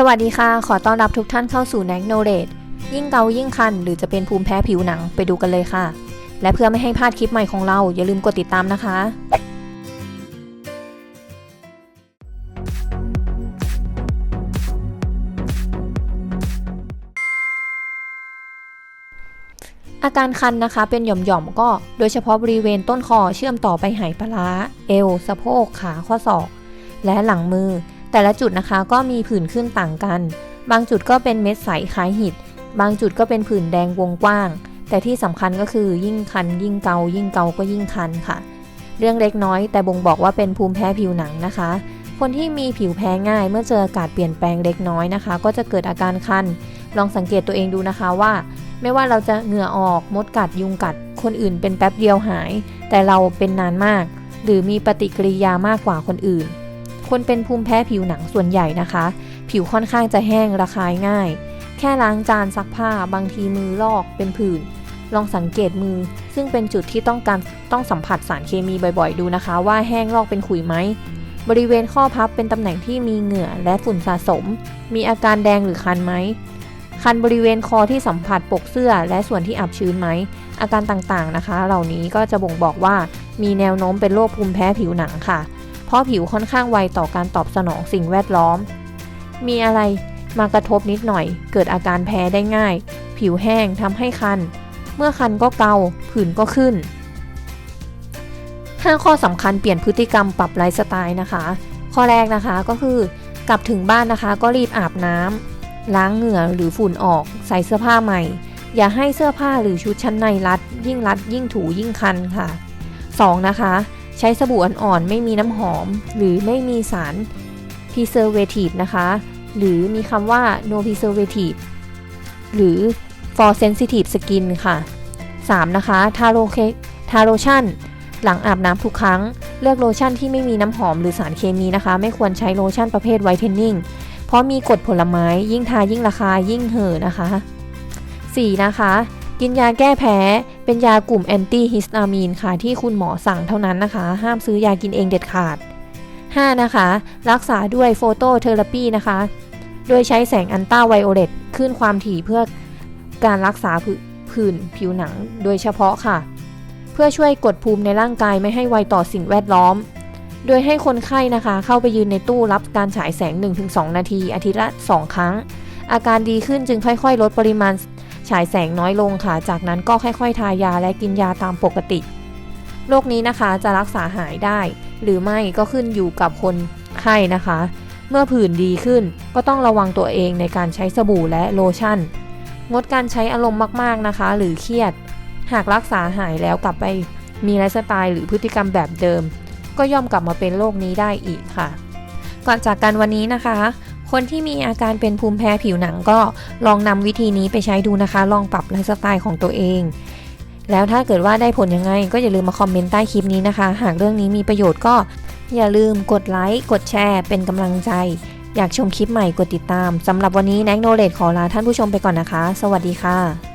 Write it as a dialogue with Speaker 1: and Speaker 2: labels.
Speaker 1: สวัสดีค่ะ ขอต้อนรับทุกท่านเข้าสู่ n a c k n o w l e d g e ยิ่งเกายิ่งคัน หรือจะเป็นภูมิแพ้ผิวหนังไปดูกันเลยค่ะ และเพื่อไม่ให้พลาดคลิปใหม่ของเรา อย่าลืมกดติดตามนะคะ อาการคันนะคะเป็นหย่อมๆ ก็โดยเฉพาะบริเวณต้นคอเชื่อมต่อไปไหปลาร้าเอว สะโพก ขาข้อศอก และหลังมือ แต่ละจุดนะคะก็มีผื่นขึ้นต่างกัน บางจุดก็เป็นเม็ดใสคล้ายหิด บางจุดก็เป็นผื่นแดงวงกว้าง แต่ที่สำคัญก็คือยิ่งคัน ยิ่งเกา ยิ่งเกาก็ยิ่งคันค่ะ เรื่องเล็กน้อย แต่บ่งบอกว่าเป็นภูมิแพ้ผิวหนังนะคะ คนที่มีผิวแพ้ง่าย เมื่อเจออากาศเปลี่ยนแปลงเล็กน้อยนะคะ ก็จะเกิดอาการคัน ลองสังเกตตัวเองดูนะคะว่า ไม่ว่าเราจะเหงื่อออกมดกัดยุงกัด คนอื่นเป็นแป๊บเดียวหาย แต่เราเป็นนานมาก หรือมีปฏิกิริยามากกว่าคนอื่น คนเป็นภูมิแพ้ผิวหนังส่วนใหญ่นะคะ ผิวค่อนข้างจะแห้งระคายง่าย แค่ล้างจานซักผ้าบางทีมือลอกเป็นผื่น ลองสังเกตมือ ซึ่งเป็นจุดที่ต้องการต้องสัมผัสสารเคมีบ่อยๆ ดูนะคะ ว่าแห้งลอกเป็นขุยไหมบริเวณข้อพับเป็นตำแหน่งที่มีเหงื่อและฝุ่นสะสม มีอาการแดงหรือคันไหม คันบริเวณคอที่สัมผัสปกเสื้อและส่วนที่อับชื้นไหม อาการต่างๆนะคะ เหล่านี้ก็จะบ่งบอกว่ามีแนวโน้มเป็นโรคภูมิแพ้ผิวหนังค่ะ เพราะผิวค่อนข้างไวต่อการตอบสนองสิ่งแวดล้อม มีอะไรมากระทบนิดหน่อย เกิดอาการแพ้ได้ง่าย ผิวแห้งทำให้คัน เมื่อคันก็เกาผื่นก็ขึ้น 5 ข้อสำคัญเปลี่ยนพฤติกรรมปรับไลฟ์สไตล์นะคะ ข้อแรกนะคะก็คือกลับถึงบ้านนะคะ ก็รีบอาบน้ำล้างเหงื่อหรือฝุ่นออก ใส่เสื้อผ้าใหม่ อย่าให้เสื้อผ้าหรือชุดชั้นในรัด ยิ่งรัดยิ่งถูยิ่งคันค่ะ 2. นะคะ ใช้สบู่อ่อนๆไม่มีน้ำหอม หรือไม่มีสาร preservative นะคะ หรือมีคำว่า no preservative หรือ for sensitive skin ค่ะ 3. นะคะทาโรเคทาโลชั่น หลังอาบน้ำทุกครั้ง เลือกโลชั่นที่ไม่มีน้ำหอมหรือสารเคมีนะคะ ไม่ควรใช้โลชั่นประเภทไวท์เทนนิ่ง เพราะมีกรดผลไม้ ยิ่งทายิ่งราคายิ่งเห่อะนะคะ 4. นะคะ กินยาแก้แพ้ เป็นยากลุ่มแอนตี้ฮิสตามีนค่ะ ที่คุณหมอสั่งเท่านั้นนะคะ ห้ามซื้อยากินเองเด็ดขาด 5. นะคะ รักษาด้วยโฟโตเทอราปีนะคะ โดยใช้แสงอันต้าไวโอเลตขึ้นความถี่เพื่อการรักษาผื่นผิวหนังโดยเฉพาะค่ะ เพื่อช่วยกดภูมิในร่างกายไม่ให้ไวต่อสิ่งแวดล้อม โดยให้คนไข้นะคะ เข้าไปยืนในตู้รับการฉายแสง 1-2 นาทีอาทิตย์ละ 2 ครั้ง อาการดีขึ้นจึงค่อยๆ ลดปริมาณฉายแสงน้อยลงค่ะ จากนั้นก็ค่อยๆ ทายาและกินยาตามปกติ โรคนี้นะคะจะรักษาหายได้ หรือไม่ก็ขึ้นอยู่กับคนไข้นะคะ เมื่อผื่นดีขึ้นก็ต้องระวังตัวเองในการใช้สบู่และโลชั่น งดการใช้อารมณ์มากๆนะคะ หรือเครียด หากรักษาหายแล้วกลับไปมีไลฟ์สไตล์หรือพฤติกรรมแบบเดิม ก็ย่อมกลับมาเป็นโรคนี้ได้อีกค่ะ ก่อนจากกันวันนี้นะคะ คนที่มีอาการเป็นภูมิแพ้ผิวหนังก็ลองนำวิธีนี้ไปใช้ดูนะคะ ลองปรับไลฟ์สไตล์ของตัวเอง แล้วถ้าเกิดว่าได้ผลยังไง ก็อย่าลืมมาคอมเมนต์ใต้คลิปนี้นะคะ หากเรื่องนี้มีประโยชน์ก็อย่าลืมกดไลค์ กดแชร์ เป็นกำลังใจ อยากชมคลิปใหม่กดติดตามสำหรับวันนี้แน็กโนเลดขอลาท่านผู้ชมไปก่อนนะคะ สวัสดีค่ะ